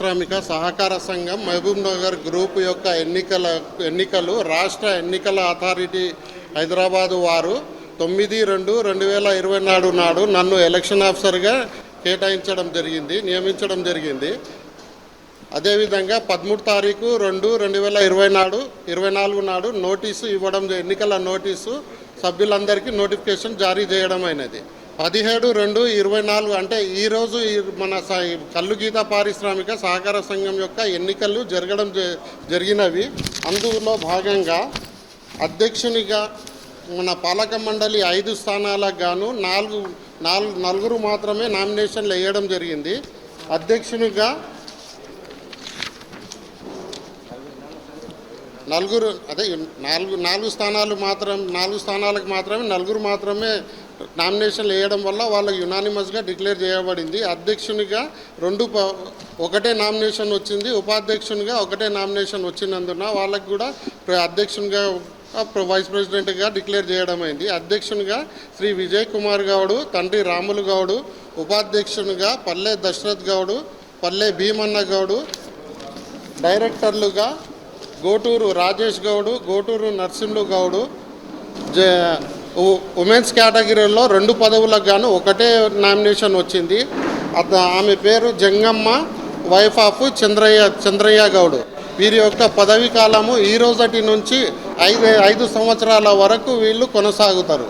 పారిశ్రామిక సహకార సంఘం మహబూబ్ నగర్ గ్రూప్ యొక్క ఎన్నికల ఎన్నికలు రాష్ట్ర ఎన్నికల అథారిటీ హైదరాబాదు వారు తొమ్మిది రెండు రెండు వేల ఇరవై నాడు నాడు నన్ను ఎలక్షన్ ఆఫీసర్గా కేటాయించడం జరిగింది నియమించడం జరిగింది. అదేవిధంగా పదమూడు తారీఖు రెండు రెండు వేల ఇరవై నాడు ఇరవై నాలుగు నాడు నోటీసు ఇవ్వడం ఎన్నికల నోటీసు సభ్యులందరికీ నోటిఫికేషన్ జారీ చేయడం అయినది. పదిహేడు రెండు ఇరవై నాలుగు అంటే ఈరోజు ఈ మన స- కల్లు గీత పారిశ్రామిక సహకార సంఘం యొక్క ఎన్నికలు జరగడం జ- జరిగినవి. అందులో భాగంగా అధ్యక్షునిగా మన పాలక మండలి ఐదు స్థానాలకు గాను నాలుగు నాలుగు నలుగురు మాత్రమే నామినేషన్లు వేయడం జరిగింది. అధ్యక్షునిగా నలుగురు అదే నాలుగు నాలుగు స్థానాలు మాత్రం నాలుగు స్థానాలకు మాత్రమే నలుగురు మాత్రమే నామినేషన్లు వేయడం వల్ల వాళ్ళకి యునానిమస్గా డిక్లేర్ చేయబడింది. అధ్యక్షునిగా రెండు ఒకటే నామినేషన్ వచ్చింది ఉపాధ్యక్షునిగా ఒకటే నామినేషన్ వచ్చినందున వాళ్ళకి కూడా ప్ర- అధ్యక్షునిగా వైస్ ప్రెసిడెంట్గా డిక్లేర్ చేయడం అయింది. అధ్యక్షునిగా శ్రీ విజయ్ కుమార్ గౌడు తండ్రి రాములు గౌడు ఉపాధ్యక్షునిగా పల్లె దశరథ్ గౌడు పల్లె భీమన్న గౌడు డైరెక్టర్లుగా గోటూరు రాజేష్ గౌడు గోటూరు నరసింహు గౌడు జ ఉమెన్స్ కేటగిరీలో రెండు పదవులకు గాను ఒకటే నామినేషన్ వచ్చింది. అత ఆమె పేరు జంగమ్మ వైఫ్ ఆఫ్ చంద్రయ్య చంద్రయ్య గౌడు. వీరి యొక్క పదవి కాలము ఈ రోజటి నుంచి ఐదు ఐదు సంవత్సరాల వరకు వీళ్ళు కొనసాగుతారు.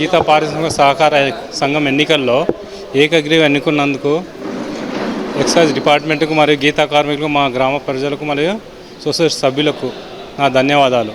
గీత పారిశ్రామిక సహకార సంఘం ఎన్నికల్లో ఏకగ్రీవ ఎన్నుకున్నందుకు ఎక్సైజ్ డిపార్ట్మెంట్కు మరియు గీతా కార్మికులకు మా గ్రామ ప్రజలకు మరియు సొసైటీ సభ్యులకు నా ధన్యవాదాలు.